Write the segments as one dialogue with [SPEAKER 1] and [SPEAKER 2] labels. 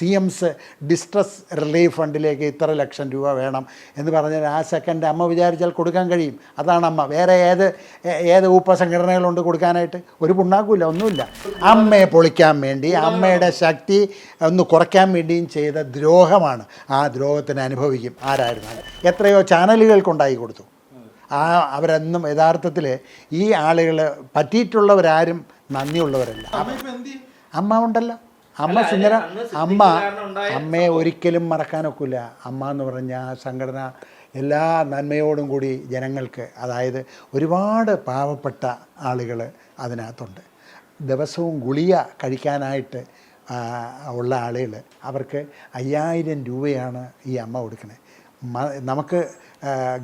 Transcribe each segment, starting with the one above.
[SPEAKER 1] C എംസ് distress relief ഫണ്ടിലേക്ക് ഇത്ര ലക്ഷം രൂപ വേണം എന്ന് പറഞ്ഞാൽ ആ സെക്കൻഡ് അമ്മ വിചാരിച്ചാൽ കൊടുക്കാൻ കഴിയും. അതാണ് അമ്മ. വേറെ ഏത് ഏത് ഏത് ഉപസംഘടനകളുണ്ട് കൊടുക്കാനായിട്ട്? ഒരു പുണ്ണാക്കുമില്ല ഒന്നുമില്ല. അമ്മയെ പൊളിക്കാൻ വേണ്ടി അമ്മയുടെ ശക്തി ഒന്ന് കുറയ്ക്കാൻ വേണ്ടിയും ചെയ്ത ദ്രോഹമാണ്. ആ ദ്രോഹത്തിന് അനുഭവിക്കും. ആരായിരുന്നാലും. എത്രയോ ചാനലുകൾക്കുണ്ടായി കൊടുത്തു. ആ അവരെന്നും യഥാർത്ഥത്തിൽ ഈ ആളുകൾ പറ്റിയിട്ടുള്ളവരാരും നന്ദിയുള്ളവരല്ല. അമ്മ ഉണ്ടല്ലോ. അമ്മ സുന്ദര അമ്മ അമ്മയെ ഒരിക്കലും മറക്കാനൊക്കില്ല. അമ്മ എന്ന് പറഞ്ഞ ആ സംഘടന എല്ലാ നന്മയോടും കൂടി ജനങ്ങൾക്ക് അതായത് ഒരുപാട് പാവപ്പെട്ട ആളുകൾ അതിനകത്തുണ്ട്. ദിവസവും ഗുളിയ കഴിക്കാനായിട്ട് ഉള്ള ആളുകൾ അവർക്ക് അയ്യായിരം രൂപയാണ് ഈ അമ്മ കൊടുക്കുന്നത് നമുക്ക്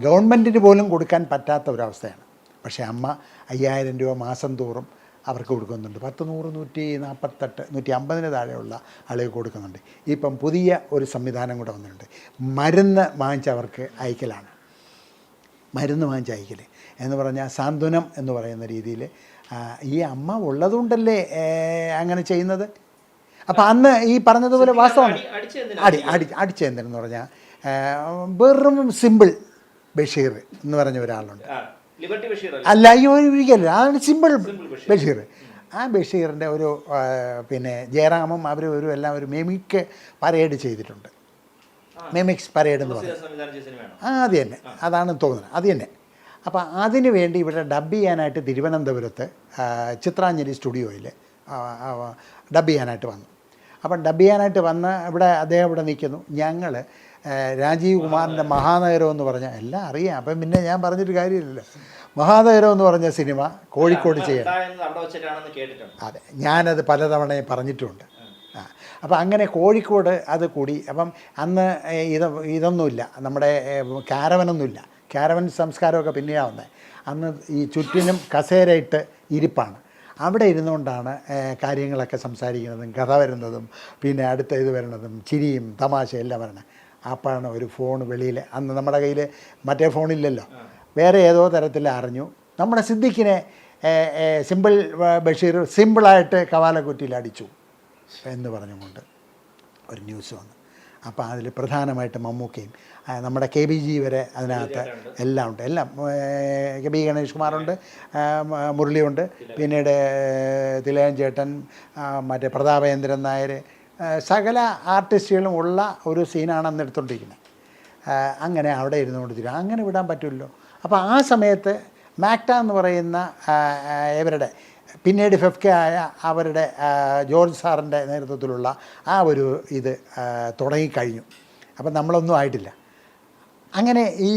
[SPEAKER 1] ഗവൺമെന്റിന് പോലും കൊടുക്കാൻ പറ്റാത്ത ഒരവസ്ഥയാണ്. പക്ഷേ അമ്മ അയ്യായിരം രൂപ മാസം തോറും അവർക്ക് കൊടുക്കുന്നുണ്ട്. പത്ത് നൂറ് നൂറ്റി നാൽപ്പത്തെട്ട് നൂറ്റി അമ്പതിന് താഴെയുള്ള ആളുകൾ കൊടുക്കുന്നുണ്ട്. ഇപ്പം പുതിയ ഒരു സംവിധാനം കൂടെ വന്നിട്ടുണ്ട്. മരുന്ന് വാങ്ങിച്ചവർക്ക് അയക്കലാണ്. മരുന്ന് വാങ്ങിച്ച് അയക്കൽ എന്ന് പറഞ്ഞാൽ സാന്ത്വനം എന്ന് പറയുന്ന രീതിയിൽ ഈ അമ്മ ഉള്ളതുകൊണ്ടല്ലേ അങ്ങനെ ചെയ്യുന്നത്? അപ്പം അന്ന് ഈ പറഞ്ഞതുപോലെ വാസ്തവമാണ് അടി അടി അടിച്ചെന്തെന്ന് പറഞ്ഞാൽ ഏ, വെറും സിമ്പിൾ ബഷീർ എന്ന് പറഞ്ഞ ഒരാളുണ്ട്.
[SPEAKER 2] അല്ലേ?
[SPEAKER 1] ഈ ഒരിക്കലും അതാണ് സിമ്പിൾ ബഷീർ. ആ ബഷീറിന്റെ ഒരു പിന്നെ ജയറാമും അവരും ഒരു എല്ലാം ഒരു മെമിക്ക് പരേഡ് ചെയ്തിട്ടുണ്ട്. മെമിക്സ് പരേഡ് എന്ന് പറയും.
[SPEAKER 2] സിനിമയാണോ?
[SPEAKER 1] ആ അത് തന്നെ. അതാണ് തോന്നുന്നത്. അത് തന്നെ. അപ്പോൾ അതിന് വേണ്ടി ഇവിടെ ഡബ് ചെയ്യാനായിട്ട് തിരുവനന്തപുരത്ത് ചിത്രാഞ്ജലി സ്റ്റുഡിയോയിൽ ഡബ് ചെയ്യാനായിട്ട് വന്നു. അപ്പം ഡബ് ചെയ്യാനായിട്ട് വന്ന് ഇവിടെ അദ്ദേഹം ഇവിടെ നിൽക്കുന്നു. ഞങ്ങൾ രാജീവ് കുമാറിന്റെ മഹാനഗരം എന്ന് പറഞ്ഞാൽ എല്ലാം അറിയാം. അപ്പം പിന്നെ ഞാൻ പറഞ്ഞിട്ട് കാര്യമില്ലല്ലോ. മഹാനഗരം എന്ന് പറഞ്ഞ സിനിമ കോഴിക്കോട് ചെയ്യാൻ അതെ. ഞാനത് പലതവണ പറഞ്ഞിട്ടുണ്ട്. ആ. അപ്പം അങ്ങനെ കോഴിക്കോട് അത് കൂടി. അപ്പം അന്ന് ഇത ഇത് ഇതൊന്നുമില്ല. നമ്മുടെ കാരവനൊന്നുമില്ല. കാരവൻ സംസ്കാരമൊക്കെ പിന്നെയാണ് വന്നത് അന്ന് ഈ ചുറ്റിനും കസേരയിട്ട് ഇരിപ്പാണ്. അവിടെ ഇരുന്നുകൊണ്ടാണ് കാര്യങ്ങളൊക്കെ സംസാരിക്കുന്നതും കഥ വരുന്നതും പിന്നെ അടുത്ത ഇത് വരുന്നതും ചിരിയും തമാശയും എല്ലാം വരണത് അപ്പോഴാണ് ഒരു ഫോൺ വെളിയിൽ. അന്ന് നമ്മുടെ കയ്യിൽ മറ്റേ ഫോണില്ലല്ലോ. വേറെ ഏതോ തരത്തിൽ അറിഞ്ഞു. നമ്മുടെ സിദ്ദിഖിനെ സിമ്പിൾ ബഷീർ സിമ്പിളായിട്ട് കവാലക്കുറ്റിയിൽ അടിച്ചു എന്ന് പറഞ്ഞുകൊണ്ട് ഒരു ന്യൂസ് വന്നു. അപ്പോൾ അതിൽ പ്രധാനമായിട്ട് മമ്മൂക്കയും നമ്മുടെ കെ ബി ജി വരെ അതിനകത്ത് എല്ലാം ഉണ്ട്. എല്ലാം കെ ബി ഗണേഷ് കുമാറുണ്ട് മുരളിയുണ്ട് പിന്നീട് തിലകൻ ചേട്ടൻ മറ്റേ പ്രതാപേന്ദ്രൻ നായർ സകല ആർട്ടിസ്റ്റുകളും ഉള്ള ഒരു സീനാണ് അന്ന് എടുത്തുകൊണ്ടിരിക്കുന്നത് അങ്ങനെ അവിടെ ഇരുന്നു തിരും അങ്ങനെ വിടാൻ പറ്റുമല്ലോ അപ്പോൾ ആ സമയത്ത് മാക്ട എന്ന് പറയുന്ന ഇവരുടെ പിന്നീട് ഫെഫ്ക ആയ അവരുടെ ജോർജ് സാറിന്റെ നേതൃത്വത്തിലുള്ള ആ ഒരു ഇത് തുടങ്ങിക്കഴിഞ്ഞു. അപ്പം നമ്മളൊന്നും ആയിട്ടില്ല. അങ്ങനെ ഈ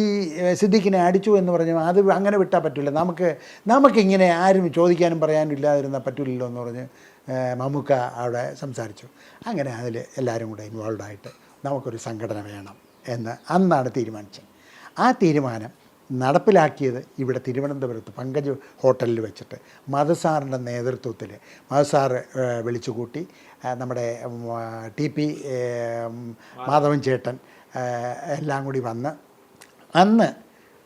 [SPEAKER 1] സിദ്ദിഖിനെ അടിച്ചു എന്ന് പറഞ്ഞു അത് അങ്ങനെ വിട്ടാൽ പറ്റില്ല നമുക്ക് നമുക്കിങ്ങനെ ആരും ചോദിക്കാനും പറയാനും ഇല്ലാതിരുന്നാൽ പറ്റില്ലല്ലോ എന്ന് പറഞ്ഞ് മമ്മൂക്ക അവിടെ സംസാരിച്ചു. അങ്ങനെ അതിൽ എല്ലാവരും കൂടെ ഇൻവോൾവ് ആയിട്ട് നമുക്കൊരു സംഘടന വേണം എന്ന് അന്നാണ് തീരുമാനിച്ചത്. ആ തീരുമാനം നടപ്പിലാക്കിയത് ഇവിടെ തിരുവനന്തപുരത്ത് പങ്കജ് ഹോട്ടലിൽ വെച്ചിട്ട് മധുസാറിന്റെ നേതൃത്വത്തിൽ. മധുസാർ വിളിച്ചുകൂട്ടി നമ്മുടെ ടി പി മാധവൻ ചേട്ടൻ എല്ലാം കൂടി വന്ന് അന്ന്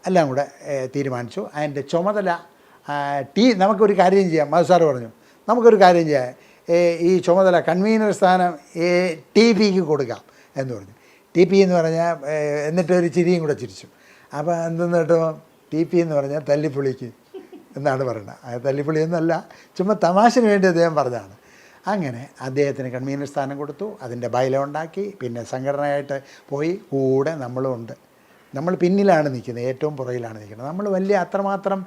[SPEAKER 1] എല്ലാം കൂടെ തീരുമാനിച്ചു. അതിന്റെ ചുമതല ടീ നമുക്കൊരു കാര്യം ചെയ്യാം. മധു സാറ് പറഞ്ഞു നമുക്കൊരു കാര്യം ചെയ്യാം. ഈ ചുമതല കൺവീനർ സ്ഥാനം ടി പിക്ക് കൊടുക്കാം എന്ന് പറഞ്ഞു. ടി പി എന്ന് പറഞ്ഞാൽ എന്നിട്ട് ഒരു ചിരിയും കൂടെ ചിരിച്ചു. അപ്പോൾ എന്തെന്ന് കേട്ടോ? ടി പി എന്ന് പറഞ്ഞാൽ തല്ലിപ്പൊളിക്ക് എന്നാണ് പറയുന്നത്. ആ എന്നല്ല ചുമ്മാ തമാശന് വേണ്ടി അദ്ദേഹം പറഞ്ഞതാണ്. അങ്ങനെ അദ്ദേഹത്തിന് കൺവീനർ സ്ഥാനം കൊടുത്തു അതിന്റെ ബൈല ഉണ്ടാക്കി പിന്നെ സംഘടനയായിട്ട് പോയി കൂടെ നമ്മളും ഉണ്ട് നമ്മൾ പിന്നിലാണ് നിൽക്കുന്നത് ഏറ്റവും പുറകിലാണ് നിൽക്കുന്നത്. നമ്മൾ വലിയ അത്രമാത്രം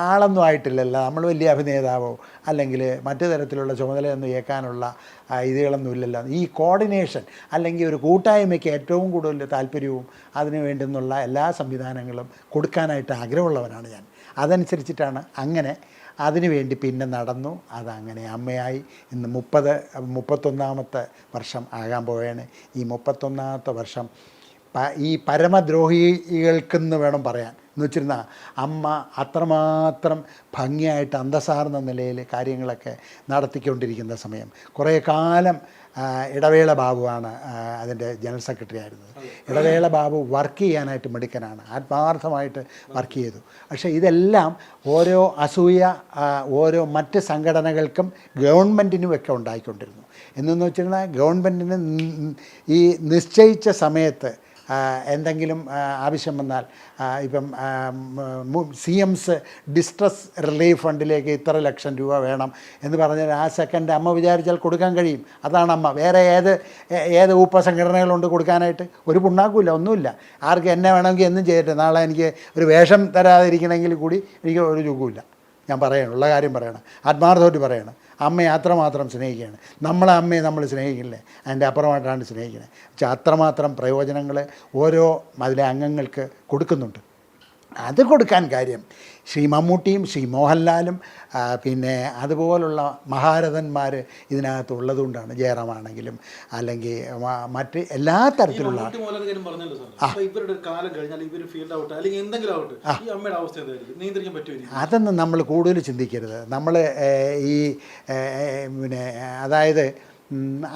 [SPEAKER 1] ആളൊന്നും ആയിട്ടില്ലല്ലോ. നമ്മൾ വലിയ അഭിനേതാവോ അല്ലെങ്കിൽ മറ്റു തരത്തിലുള്ള ചുമതലയൊന്നും ഏൽക്കാനുള്ള ഇതുകളൊന്നും ഇല്ലല്ലോ. ഈ കോർഡിനേഷൻ അല്ലെങ്കിൽ ഒരു കൂട്ടായ്മയ്ക്ക് ഏറ്റവും കൂടുതൽ താല്പര്യവും അതിനു വേണ്ടുന്നുള്ള എല്ലാ സംവിധാനങ്ങളും കൊടുക്കാനായിട്ട് ആഗ്രഹമുള്ളവനാണ് ഞാൻ. അതനുസരിച്ചിട്ടാണ് അങ്ങനെ അതിനുവേണ്ടി പിന്നെ നടന്നു. അതങ്ങനെ അമ്മയായി. ഇന്ന് മുപ്പത് മുപ്പത്തൊന്നാമത്തെ വർഷം ആകാൻ പോവുകയാണ്. ഈ മുപ്പത്തൊന്നാമത്തെ വർഷം ഈ പരമദ്രോഹികൾക്കെന്ന് വേണം പറയാൻ. എന്ന് വെച്ചിരുന്ന അമ്മ അത്രമാത്രം ഭംഗിയായിട്ട് അന്തസാർന്ന നിലയിൽ കാര്യങ്ങളൊക്കെ നടത്തിക്കൊണ്ടിരിക്കുന്ന സമയം. കുറേ കാലം ഇടവേള ബാബുവാണ് അതിന്റെ ജനറൽ സെക്രട്ടറി ആയിരുന്നത്. ഇടവേള ബാബു വർക്ക് ചെയ്യാനായിട്ട് മിടുക്കനാണ്. ആത്മാർത്ഥമായിട്ട് വർക്ക് ചെയ്തു. പക്ഷേ ഇതെല്ലാം ഓരോ അസൂയ ഓരോ മറ്റ് സംഘടനകൾക്കും ഗവൺമെന്റിനും ഒക്കെ ഉണ്ടായിക്കൊണ്ടിരുന്നു. എന്നു വെച്ചിരുന്നാൽ ഗവൺമെന്റിന് ഈ നിശ്ചയിച്ച സമയത്ത് എന്തെങ്കിലും ആവശ്യം വന്നാൽ ഇപ്പം സി എംസ് ഡിസ്ട്രസ് റിലീഫ് ഫണ്ടിലേക്ക് ഇത്ര ലക്ഷം രൂപ വേണം എന്ന് പറഞ്ഞാൽ ആ സെക്കൻഡ് അമ്മ വിചാരിച്ചാൽ കൊടുക്കാൻ കഴിയും. അതാണ് അമ്മ. വേറെ ഏത് ഏത് ഏത് ഉപസംഘടനകളുണ്ട് കൊടുക്കാനായിട്ട്? ഒരു പുണ്ണാക്കുമില്ല ഒന്നുമില്ല. ആർക്ക് എന്നെ വേണമെങ്കിൽ എന്നും ചെയ്തിട്ട് നാളെ എനിക്ക് ഒരു വേഷം തരാതിരിക്കണമെങ്കിൽ കൂടി എനിക്ക് ഒരു ചുക്കുമില്ല ഞാൻ പറയണം ഉള്ള കാര്യം പറയണം ആത്മാർത്ഥമായിട്ട് പറയണം. അമ്മയെ അത്രമാത്രം സ്നേഹിക്കുകയാണ്. നമ്മളെ അമ്മയെ നമ്മൾ സ്നേഹിക്കില്ലേ? അതിന്റെ അപ്പുറമായിട്ടാണ് സ്നേഹിക്കുന്നത് പക്ഷേ അത്രമാത്രം പ്രയോജനങ്ങൾ ഓരോ അതിലെ അംഗങ്ങൾക്ക് കൊടുക്കുന്നുണ്ട്. അത് കൊടുക്കാൻ കാര്യം. ശ്രീ മമ്മൂട്ടിയും ശ്രീ മോഹൻലാലും പിന്നെ അതുപോലുള്ള മഹാരഥന്മാർ ഇതിനകത്ത് ഉള്ളതുകൊണ്ടാണ് ജയറാമാണെങ്കിലും അല്ലെങ്കിൽ മറ്റ് എല്ലാ തരത്തിലുള്ള അതൊന്നും നമ്മൾ കൂടുതൽ ചിന്തിക്കരുത്. നമ്മൾ ഈ പിന്നെ അതായത്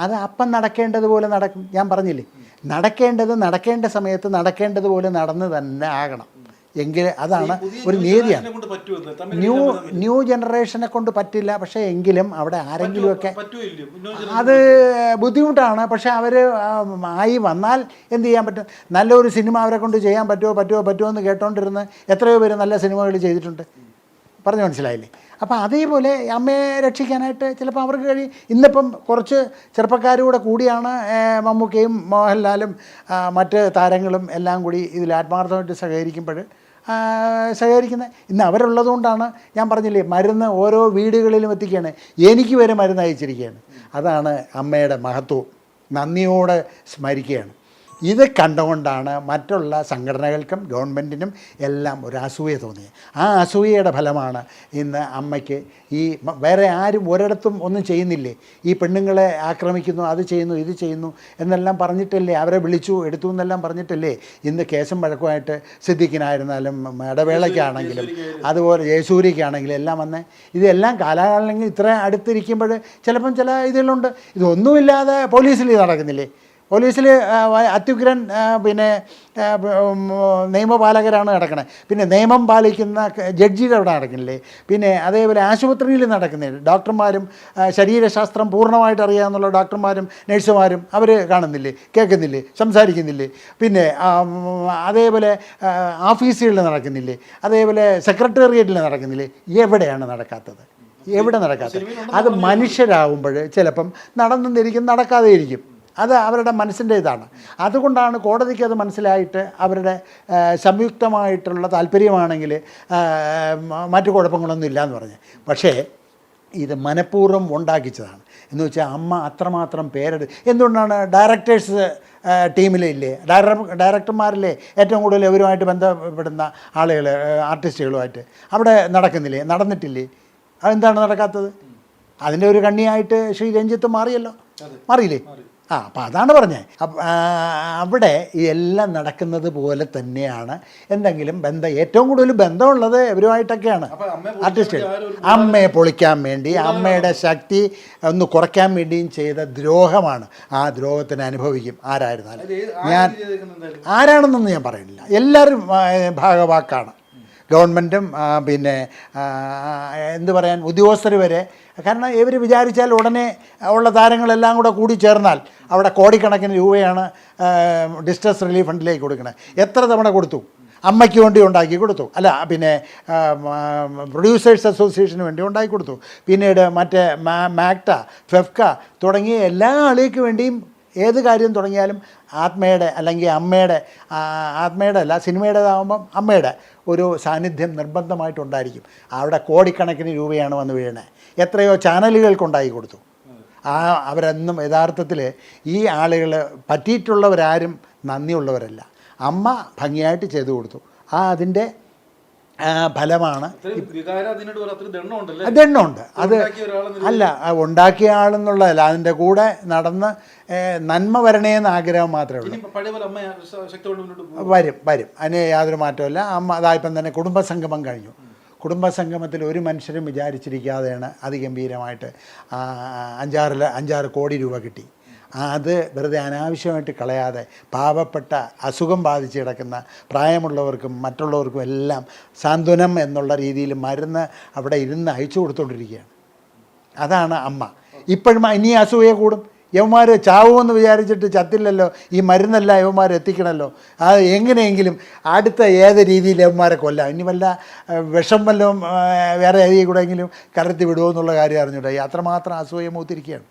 [SPEAKER 1] അത് അപ്പം നടക്കേണ്ടതുപോലെ നടക്കും. ഞാൻ പറഞ്ഞില്ലേ? നടക്കേണ്ടത് നടക്കേണ്ട സമയത്ത് നടക്കേണ്ടതുപോലെ നടന്ന് തന്നെ ആകണം. എങ്കിൽ അതാണ് ഒരു നീതിയാണ്. ന്യൂ ന്യൂ ജനറേഷനെ കൊണ്ട് പറ്റില്ല പക്ഷേ എങ്കിലും അവിടെ ആരെങ്കിലുമൊക്കെ അത് ബുദ്ധിമുട്ടാണ്. പക്ഷേ അവർ ആയി വന്നാൽ എന്ത് ചെയ്യാൻ പറ്റും? നല്ലൊരു സിനിമ അവരെ കൊണ്ട് ചെയ്യാൻ പറ്റുമോ? പറ്റുമോ? പറ്റുമോ എന്ന് കേട്ടോണ്ടിരുന്ന് എത്രയോ പേര് നല്ല സിനിമകൾ ചെയ്തിട്ടുണ്ട്. പറഞ്ഞു മനസ്സിലായില്ലേ? അപ്പോൾ അതേപോലെ അമ്മയെ രക്ഷിക്കാനായിട്ട് ചിലപ്പോൾ അവർക്ക് കഴിയും ഇന്നിപ്പം കുറച്ച് ചെറുപ്പക്കാരൂടെ കൂടിയാണ് മമ്മൂക്കയും മോഹൻലാലും മറ്റ് താരങ്ങളും എല്ലാം കൂടി ഇതിൽ ആത്മാർത്ഥമായിട്ട് സഹകരിക്കുമ്പോൾ സഹകരിക്കുന്നത് ഇന്ന് അവരുള്ളതുകൊണ്ടാണ് ഞാൻ പറഞ്ഞില്ലേ മരുന്ന് ഓരോ വീടുകളിലും എത്തിക്കുകയാണ്. എനിക്ക് വരെ മരുന്ന് അയച്ചിരിക്കുകയാണ്. അതാണ് അമ്മയുടെ മഹത്വം. നന്ദിയോടെ സ്മരിക്കുകയാണ്. ഇത് കണ്ടുകൊണ്ടാണ് മറ്റുള്ള സംഘടനകൾക്കും ഗവൺമെന്റിനും എല്ലാം ഒരു അസൂയ തോന്നിയത്. ആ അസൂയയുടെ ഫലമാണ് ഇന്ന് അമ്മയ്ക്ക് ഈ വേറെ ആരും ഒരിടത്തും ഒന്നും ചെയ്യുന്നില്ലേ? ഈ പെണ്ണുങ്ങളെ ആക്രമിക്കുന്നു അത് ചെയ്യുന്നു ഇത് ചെയ്യുന്നു എന്നെല്ലാം പറഞ്ഞിട്ടല്ലേ? അവരെ വിളിച്ചു എടുത്തു എന്നെല്ലാം പറഞ്ഞിട്ടല്ലേ? ഇന്ന് കേസും വഴക്കുമായിട്ട് സിദ്ദിഖിനായിരുന്നാലും ഇടവേളയ്ക്കാണെങ്കിലും അതുപോലെ ജയസൂര്യക്കാണെങ്കിലും എല്ലാം വന്നേ ഇതെല്ലാം കാലാകാലങ്ങളിൽ ഇത്ര അടുത്തിരിക്കുമ്പോൾ ചിലപ്പം ചില ഇതിലുണ്ട്. ഇതൊന്നുമില്ലാതെ പോലീസിൽ ഇത് നടക്കുന്നില്ലേ? പോലീസിൽ അത്യുഗ്രൻ പിന്നെ നിയമപാലകരാണ് നടക്കുന്നത് പിന്നെ നിയമം പാലിക്കുന്ന ജഡ്ജിയുടെ അവിടെ നടക്കുന്നില്ലേ? പിന്നെ അതേപോലെ ആശുപത്രിയിൽ നടക്കുന്നില്ല? ഡോക്ടർമാരും ശരീരശാസ്ത്രം പൂർണമായിട്ട് അറിയാമെന്നുള്ള ഡോക്ടർമാരും നഴ്സുമാരും അവർ കാണുന്നില്ലേ? കേൾക്കുന്നില്ലേ? സംസാരിക്കുന്നില്ലേ? പിന്നെ അതേപോലെ ഓഫീസുകളിൽ നടക്കുന്നില്ലേ? അതേപോലെ സെക്രട്ടേറിയറ്റിൽ നടക്കുന്നില്ലേ? എവിടെയാണ് നടക്കാത്തത്? എവിടെ നടക്കാത്തത്? അത് മനുഷ്യരാകുമ്പോൾ ചിലപ്പം നടന്നെന്നിരിക്കും നടക്കാതെ ഇരിക്കും അത് അവരുടെ മനസ്സിന്റെ ഇതാണ് അതുകൊണ്ടാണ് കോടതിക്ക് അത് മനസ്സിലായിട്ട് അവരുടെ സംയുക്തമായിട്ടുള്ള താല്പര്യമാണെങ്കിൽ മറ്റു കുഴപ്പങ്ങളൊന്നും ഇല്ലയെന്ന് പറഞ്ഞ്. പക്ഷേ ഇത് മനഃപൂർവം ഉണ്ടാക്കിച്ചതാണ്. എന്ന് വെച്ചാൽ അമ്മ അത്രമാത്രം പേരെടു എന്തുകൊണ്ടാണ് ഡയറക്ടേഴ്സ് ടീമിലില്ലേ ഡയറ ഡയറക്ടർമാരിലെ ഏറ്റവും കൂടുതൽ അവരുമായിട്ട് ബന്ധപ്പെടുന്ന ആളുകൾ ആർട്ടിസ്റ്റുകളുമായിട്ട്? അവിടെ നടക്കുന്നില്ലേ? നടന്നിട്ടില്ലേ? അതെന്താണ് നടക്കാത്തത്? അതിന്റെ ഒരു കണ്ണിയായിട്ട് ശ്രീ രഞ്ജിത്ത് മാറിയല്ലോ. മാറിയില്ലേ? ആ അപ്പം അതാണ് പറഞ്ഞത് അവിടെ എല്ലാം നടക്കുന്നത് പോലെ തന്നെയാണ് എന്തെങ്കിലും ബന്ധം ഏറ്റവും കൂടുതൽ ബന്ധമുള്ളത് ഇവരുമായിട്ടൊക്കെയാണ്.
[SPEAKER 3] അപ്പൊ അമ്മയെ പൊളിക്കാൻ വേണ്ടി
[SPEAKER 1] അമ്മയുടെ ശക്തി ഒന്ന് കുറയ്ക്കാൻ വേണ്ടിയും ചെയ്ത ദ്രോഹമാണ്. ആ ദ്രോഹത്തിന് അനുഭവിക്കും. ആരായിരുന്നാലും. ഞാൻ ആരാണെന്നൊന്നും ഞാൻ പറയുന്നില്ല. എല്ലാവരും ഭാഗവാക്കാണ്. ഗവൺമെന്റും പിന്നെ എന്ത് പറയാൻ ഉദ്യോഗസ്ഥർ വരെ. കാരണം ഇവർ വിചാരിച്ചാൽ ഉടനെ ഉള്ള താരങ്ങളെല്ലാം കൂടെ കൂടി ചേർന്നാൽ അവിടെ കോടിക്കണക്കിന് രൂപയാണ് ഡിസ്ട്രസ് റിലീഫ് ഫണ്ടിലേക്ക് കൊടുക്കുന്നത് എത്ര തവണ കൊടുത്തു? അമ്മയ്ക്ക് വേണ്ടി ഉണ്ടാക്കി കൊടുത്തു. അല്ല പിന്നെ പ്രൊഡ്യൂസേഴ്സ് അസോസിയേഷന് വേണ്ടി ഉണ്ടാക്കി കൊടുത്തു. പിന്നീട് മറ്റേ മാക്ട ഫെഫ്ക തുടങ്ങിയ എല്ലാ ആളുകൾക്ക് വേണ്ടിയും ഏത് കാര്യം തുടങ്ങിയാലും ആത്മയുടെ അല്ലെങ്കിൽ അമ്മയുടെ ആത്മയുടെ അല്ല സിനിമയുടേതാകുമ്പം അമ്മയുടെ ഒരു സാന്നിധ്യം നിർബന്ധമായിട്ടുണ്ടായിരിക്കും. അവിടെ കോടിക്കണക്കിന് രൂപയാണ് വന്ന് വീഴണേ എത്രയോ ചാനലുകൾക്കുണ്ടായി കൊടുത്തു. ആ അവരെന്നും യഥാർത്ഥത്തിൽ ഈ ആളുകൾ പറ്റിയിട്ടുള്ളവരാരും നന്ദിയുള്ളവരല്ല. അമ്മ ഭംഗിയായിട്ട് ചെയ്തു കൊടുത്തു. ആ അതിന്റെ ഫലമാണ്. അതെണ്ണമുണ്ട് അത് അല്ല ഉണ്ടാക്കിയ ആളെന്നുള്ളതല്ല അതിന്റെ കൂടെ നടന്ന് നന്മ വരണേന്ന് ആഗ്രഹം മാത്രമേ ഉള്ളൂ. വരും വരും. അതിന് യാതൊരു മാറ്റമില്ല അമ്മ അതായപ്പം തന്നെ കുടുംബസംഗമം കഴിഞ്ഞു. കുടുംബസംഗമത്തിൽ ഒരു മനുഷ്യരും വിചാരിച്ചിരിക്കാതെയാണ് അതിഗംഭീരമായിട്ട് അഞ്ചാറ് അഞ്ചാറ് കോടി രൂപ കിട്ടി. അത് വെറുതെ അനാവശ്യമായിട്ട് കളയാതെ പാവപ്പെട്ട അസുഖം ബാധിച്ച് കിടക്കുന്ന പ്രായമുള്ളവർക്കും മറ്റുള്ളവർക്കും എല്ലാം സാന്ത്വനം എന്നുള്ള രീതിയിൽ മരുന്ന് അവിടെ ഇരുന്ന് അയച്ചു കൊടുത്തുകൊണ്ടിരിക്കുകയാണ് അതാണ് അമ്മ. ഇപ്പോഴും ഇനി അസൂയ കൂടും. യവന്മാർ ചാവുമെന്ന് വിചാരിച്ചിട്ട് ചത്തില്ലല്ലോ ഈ മരുന്നല്ല യവന്മാർ എത്തിക്കണമല്ലോ അത് എങ്ങനെയെങ്കിലും അടുത്ത ഏത് രീതിയിൽ യവന്മാരെ കൊല്ലാം? ഇനി വല്ല വിഷം വല്ലതും വേറെ ഏതെങ്കിലും കൂടെയെങ്കിലും കലർത്തി വിടുമോ എന്നുള്ള കാര്യം അറിഞ്ഞൂടെ? അത്രമാത്രം അസൂയ മൂത്തിരിക്കുകയാണ്.